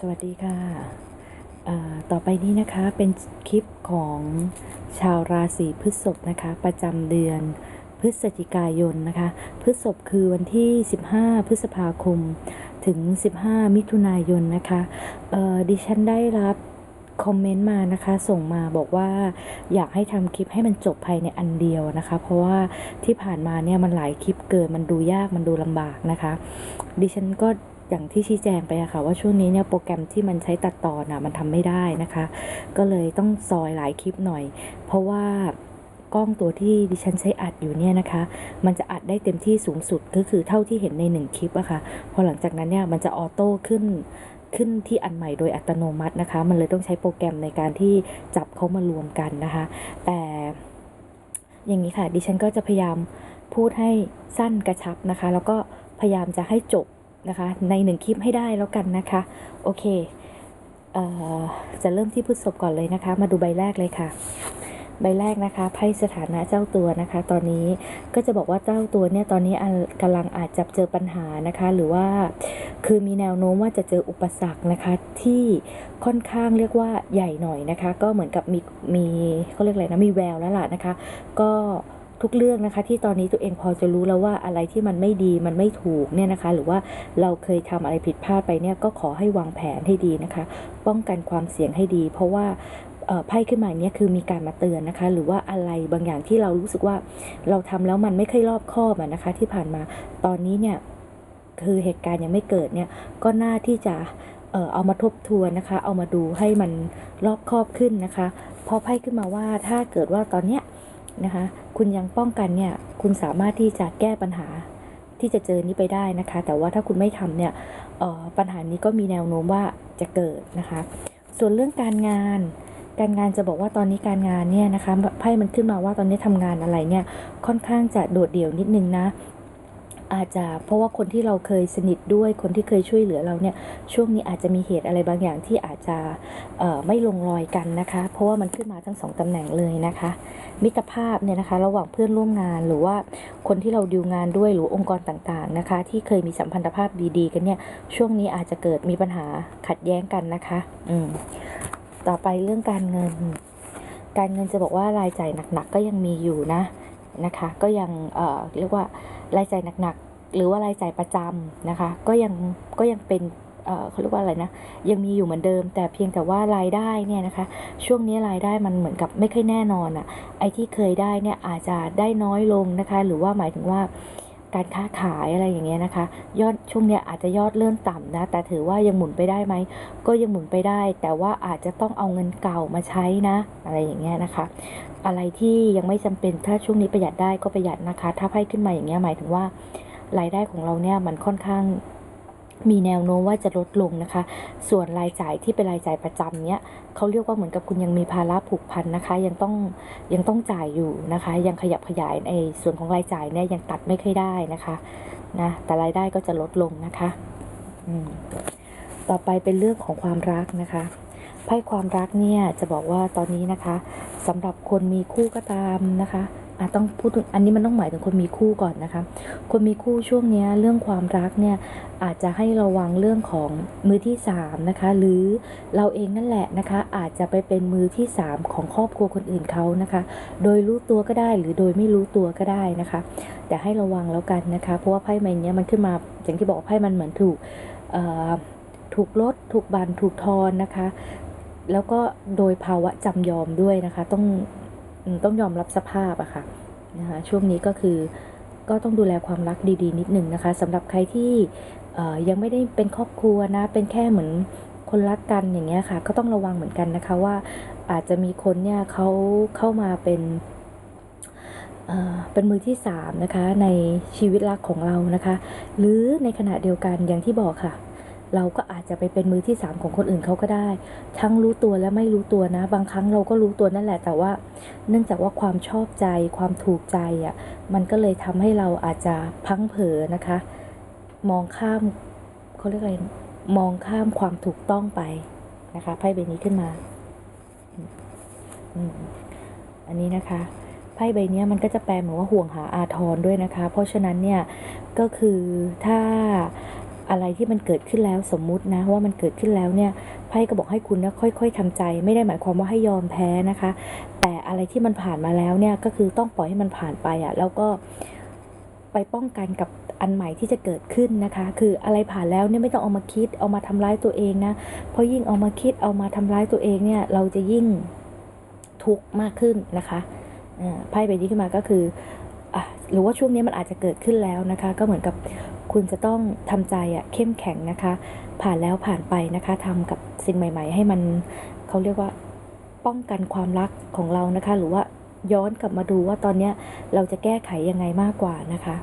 สวัสดีค่ะ ต่อไปนี้นะคะเป็นคลิปของชาวราศีพฤษภนะคะ ประจำเดือนพฤศจิกายนนะคะ พฤษภคือวันที่ 15 พฤษภาคม ถึง 15 มิถุนายนนะคะดิฉันได้รับคอมเมนต์มานะคะ ส่งมาบอกว่าอยากให้ทำคลิปให้มันจบภายในอันเดียวนะคะ เพราะว่าที่ผ่านมาเนี่ยมันหลายคลิปเกินมันดูยากมันดูลำบากนะคะ ดิฉันก็ อย่างที่ชี้แจงไปอะค่ะว่าช่วงนี้เนี่ยโปรแกรมที่มันใช้ตัดต่อนะมันทำไม่ได้นะคะ ก็เลยต้องซอยหลายคลิปหน่อย เพราะว่ากล้องตัวที่ดิฉันใช้อัดอยู่เนี่ยนะคะ มันจะอัดได้เต็มที่สูงสุดก็คือเท่าที่เห็นในหนึ่งคลิปอะค่ะพอหลังจากนั้นเนี่ยมันจะออโต้ขึ้นขึ้นที่อันใหม่โดยอัตโนมัตินะคะ มันเลยต้องใช้โปรแกรมในการที่จับเขามารวมกันนะคะ แต่อย่างนี้ค่ะดิฉันก็จะพยายามพูดให้สั้นกระชับนะคะ แล้วก็พยายามจะให้จบ นะคะ ในหนึ่งคลิปให้ได้แล้วกันนะคะ โอเคเออจะเริ่มที่พฤษภก่อนเลยนะคะ มาดูใบแรกเลยค่ะ ใบแรกนะคะไพ่สถานะเจ้าตัวนะคะ ตอนนี้ก็จะบอกว่าเจ้าตัวเนี่ยตอนนี้อันกำลังอาจจะเจอปัญหานะคะ หรือว่าคือมีแนวโน้มว่าจะเจออุปสรรคนะคะที่ค่อนข้างเรียกว่าใหญ่หน่อยนะคะ ก็เหมือนกับมีมีเขาเรียกอะไรนะมีแววแล้วล่ะนะคะ ก็ ทุกเรื่องนะคะ ที่ตอนนี้ตัวเองพอจะรู้แล้วว่าอะไรที่มันไม่ดีมันไม่ถูกเนี่ยนะคะ หรือว่าเราเคยทำอะไรผิดพลาดไปเนี่ยก็ขอให้วางแผนให้ดีนะคะ ป้องกันความเสี่ยงให้ดี เพราะว่าไพ่ขึ้นมาอย่างเนี้ยคือมีการมาเตือนนะคะ หรือว่าอะไรบางอย่างที่เรารู้สึกว่าเราทำแล้วมันไม่ค่อยรอบคอบนะคะ ที่ผ่านมาตอนนี้เนี่ยคือเหตุการณ์ยังไม่เกิดเนี่ยก็น่าที่จะเออเอามาทบทวนนะคะ เอามาดูให้มันรอบคอบขึ้นนะคะ เพอไพ่ขึ้นมาว่าถ้าเกิดว่าตอนเนี้ย นะคะ คุณยังป้องกันเนี่ย คุณสามารถที่จะแก้ปัญหาที่จะเจอนี้ไปได้นะคะ แต่ว่าถ้าคุณไม่ทำเนี่ยออปัญหานี้ก็มีแนวโน้มว่าจะเกิดนะคะ ส่วนเรื่องการงาน การงานจะบอกว่าตอนนี้การงานเนี่ยนะคะไพ่มันขึ้นมาว่าตอนนี้ทำงานอะไรเนี่ยค่อนข้างจะโดดเดี่ยวนิดนึงนะ อาจจะเพราะว่าคนที่เราเคยสนิทด้วยคนที่เคยช่วยเหลือเราเนี่ยช่วงนี้อาจจะมีเหตุอะไรบางอย่างที่อาจจะไม่ลงรอยกันนะคะ เพราะว่ามันขึ้นมาทั้งสองตำแหน่งเลยนะคะ มิตรภาพเนี่ยนะคะระหว่างเพื่อนร่วมงานหรือว่าคนที่เราดีลงานด้วยหรือองค์กรต่างๆนะคะ ที่เคยมีสัมพันธภาพดีๆ กันเนี่ยช่วงนี้อาจจะเกิดมีปัญหาขัดแย้งกันนะคะอืมต่อไปเรื่องการเงิน การเงินจะบอกว่ารายจ่ายหนักๆก็ยังมีอยู่นะ นะคะ ก็ยังเเรียกว่ารายจ่ายหนักๆ หรือว่ารายจ่ายประจำนะคะ ก็ยังก็ยังเป็นเเขาเรียกว่าอะไรนะ ยังมีอยู่เหมือนเดิม แต่เพียงแต่ว่ารายได้เนี่ยนะคะ ช่วงนี้รายได้มันเหมือนกับไม่ค่อยแน่นอนอะ่ะ ไอ้ที่เคยได้เนี่ยอาจจะได้น้อยลงนะคะ หรือว่าหมายถึงว่า การค้าขายอะไรอย่างเงี้ยนะคะ ยอดช่วงเนี้ยอาจจะยอดเลื่อนต่ำนะ แต่ถือว่ายังหมุนไปได้ไหม ก็ยังหมุนไปได้ แต่ว่าอาจจะต้องเอาเงินเก่ามาใช้นะ อะไรอย่างเงี้ยนะคะ อะไรที่ยังไม่จำเป็นถ้าช่วงนี้ประหยัดได้ก็ประหยัดนะคะ ถ้าไพ่ขึ้นมาอย่างเงี้ยหมายถึงว่ารายได้ของเราเนี่ยมันค่อนข้าง มีแนวโน้มว่าจะลดลงนะคะ ส่วนรายจ่ายที่เป็นรายจ่ายประจำเนี้ยเขาเรียกว่าเหมือนกับคุณยังมีภาระผูกพันนะคะ ยังต้องยังต้องจ่ายอยู่นะคะ ยังขยับขยายในส่วนของรายจ่ายเนี่ยยังตัดไม่ค่อยได้นะคะนะแต่รายได้ก็จะลดลงนะคะอืมต่อไปเป็นเรื่องของความรักนะคะไพ่ความรักเนี่ยจะบอกว่าตอนนี้นะคะสำหรับคนมีคู่ก็ตามนะคะ ต้องพูดถึงอันนี้มันต้องหมายถึงคนมีคู่ก่อนนะคะ คนมีคู่ช่วงนี้เรื่องความรักเนี่ยอาจจะให้ระวังเรื่องของมือที่สามนะคะหรือเราเองนั่นแหละนะคะอาจจะไปเป็นมือที่สามของครอบครัวคนอื่นเขานะคะ โดยรู้ตัวก็ได้หรือโดยไม่รู้ตัวก็ได้นะคะ แต่ให้ระวังแล้วกันนะคะ เพราะว่าไพ่ใบนี้มันขึ้นมาอย่างที่บอกไพ่มันเหมือนถูกถูกลดถูกบันถูกทอนนะคะ แล้วก็โดยภาวะจำยอมด้วยนะคะต้อง ต้องยอมรับสภาพอะค่ะนะคะช่วงนี้ก็คือก็ต้องดูแลความรักดีๆ นิดหนึ่งนะคะสำหรับใครที่ยังไม่ได้เป็นครอบครัวนะ เป็นแค่เหมือนคนรักกันอย่างเงี้ยค่ะ ก็ต้องระวังเหมือนกันนะคะว่าอาจจะมีคนเนี่ยเขาเข้ามาเป็นเอ่อเป็นมือที่สามนะคะในชีวิตรักของเรานะคะ หรือในขณะเดียวกันอย่างที่บอกค่ะ เราก็อาจจะไปเป็นมือที่สามของคนอื่นเขาก็ได้ ทั้งรู้ตัวและไม่รู้ตัวนะ บางครั้งเราก็รู้ตัวนั่นแหละ แต่ว่า เนื่องจากว่าความชอบใจความถูกใจอะมันก็เลยทำให้เราอาจจะพังเผลอนะคะ มองข้ามเขาเรียกอะไรมองข้ามความถูกต้องไปนะคะไพ่ใบนี้ขึ้นมาอันนี้นะคะไพ่ใบนี้มันก็จะแปลเหมือนว่าห่วงหาอาทรด้วยนะคะ เพราะฉะนั้นเนี่ยก็คือถ้า อะไรที่มันเกิดขึ้นแล้วสมมุตินะว่ามันเกิดขึ้นแล้วเนี่ยไพ่ก็บอกให้คุณนะค่อย ๆทำใจ ไม่ได้หมายความว่าให้ยอมแพ้นะคะ แต่อะไรที่มันผ่านมาแล้วเนี่ยก็คือต้องปล่อยให้มันผ่านไปอะ่ะแล้วก็ไปป้องกันกับอันใหม่ที่จะเกิดขึ้นนะคะ คืออะไรผ่านแล้วเนี่ยไม่ต้องเอามาคิดเอามาทำร้ายตัวเองนะ เพราะยิ่งเอามาคิดเอามาทำร้ายตัวเองเนี่ยเราจะยิ่งทุกข์มากขึ้นนะคะไพ่ใบนี้ขึ้นมาก็คืออหรือว่าช่วงนี้มันอาจจะเกิดขึ้นแล้วนะคะ ก็เหมือนกับ คุณจะต้องทำใจอะเข้มแข็งนะคะ ผ่านแล้วผ่านไปนะคะทำกับสิ่งใหม่ ๆ ให้มันเขาเรียกว่าป้องกันความรักของเรานะคะ หรือว่าย้อนกลับมาดูว่าตอนเนี้ยเราจะแก้ไขยังไงมากกว่านะคะ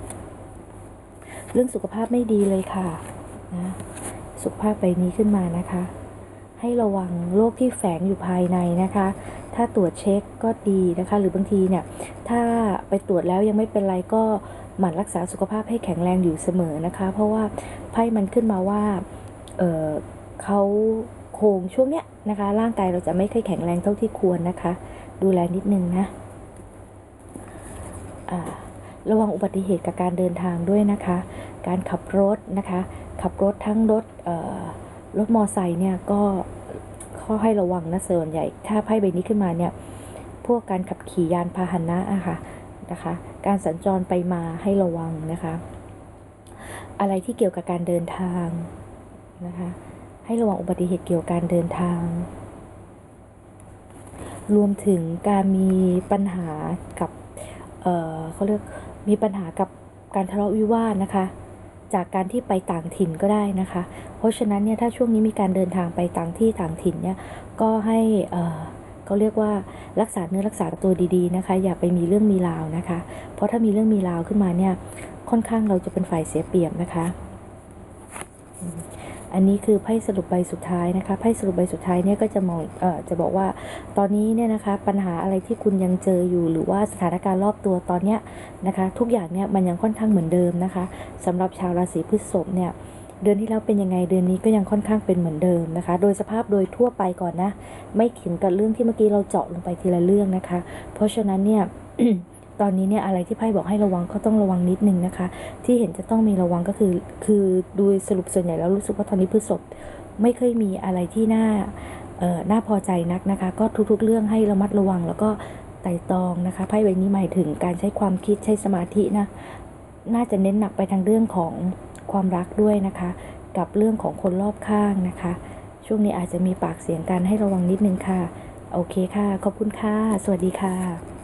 เรื่องสุขภาพไม่ดีเลยค่ะนะสุขภาพใบนี้ขึ้นมานะคะ ให้ระวังโรคที่แฝงอยู่ภายในนะคะ ถ้าตรวจเช็คก็ดีนะคะ หรือบางทีเนี่ยถ้าไปตรวจแล้วยังไม่เป็นไรก็หมั่นรักษาสุขภาพให้แข็งแรงอยู่เสมอนะคะ เพราะว่าไพ่มันขึ้นมาว่าเเขาโครงช่วงเนี้ยนะคะ ร่างกายเราจะไม่ค่อยแข็งแรงเท่าที่ควรนะคะ ดูแลนิดนึงนะระวังอุบัติเหตุกับการเดินทางด้วยนะคะ การขับรถนะคะ ขับรถทั้งรถ รถมอไซค์เนี่ยก็ข้อให้ระวังนะส่วนใหญ่ ถ้าไพ่ใบนี้ขึ้นมาเนี่ยพวกการขับขี่ยานพาหนะอะค่ะนะคะ การสัญจรไปมาให้ระวังนะคะ อะไรที่เกี่ยวกับการเดินทางนะคะ ให้ระวังอุบัติเหตุเกี่ยวกับการเดินทาง รวมถึงการมีปัญหากับเเขาเรียกมีปัญหากับการทะเลาะวิวาทนะคะ จากการที่ไปต่างถิ่นก็ได้นะคะ เพราะฉะนั้นเนี่ยถ้าช่วงนี้มีการเดินทางไปต่างที่ต่างถิ่นเนี่ยก็ให้เอ่อเขาเรียกว่ารักษาเนื้อรักษาตัวดีๆนะคะ อย่าไปมีเรื่องมีราวนะคะ เพราะถ้ามีเรื่องมีราวขึ้นมาเนี่ยค่อนข้างเราจะเป็นฝ่ายเสียเปรียบนะคะ อันนี้คือไพ่สรุปใบสุดท้ายนะคะไพ่สรุปใบสุดท้ายเนี่ยก็จะมองเอ่อจะบอกว่า ตอนนี้เนี่ยนะคะปัญหาอะไรที่คุณยังเจออยู่ หรือว่าสถานการณ์รอบตัวตอนเนี้ยนะคะ ทุกอย่างเนี่ยมันยังค่อนข้างเหมือนเดิมนะคะสำหรับชาวราศีพฤษภเนี่ยเดือนที่แล้วเป็นยังไงเดือนนี้ก็ยังค่อนข้างเป็นเหมือนเดิมนะคะ โดยสภาพโดยทั่วไปก่อนนะ ไม่ถึงกับเรื่องที่เมื่อกี้เราเจาะลงไปทีละเรื่องนะคะ เพราะฉะนั้นเนี่ย ตอนนี้เนี่ยอะไรที่ไพ่บอกให้ระวังก็ต้องระวังนิดนึงนะคะ ที่เห็นจะต้องมีระวังก็คือ คือดูสรุปส่วนใหญ่แล้วรู้สึกว่าตอนนี้พฤษภไม่เคยมีอะไรที่น่าเอ่อน่าพอใจนักนะคะ ก็ทุกๆ เรื่องให้ระมัดระวังแล้วก็ไต่ตองนะคะไพ่ใบนี้หมายถึงการใช้ความคิดใช้สมาธินะน่าจะเน้นหนักไปทางเรื่องของความรักด้วยนะคะ กับเรื่องของคนรอบข้างนะคะ ช่วงนี้อาจจะมีปากเสียงกันให้ระวังนิดนึงค่ะ โอเคค่ะ ขอบคุณค่ะ สวัสดีค่ะ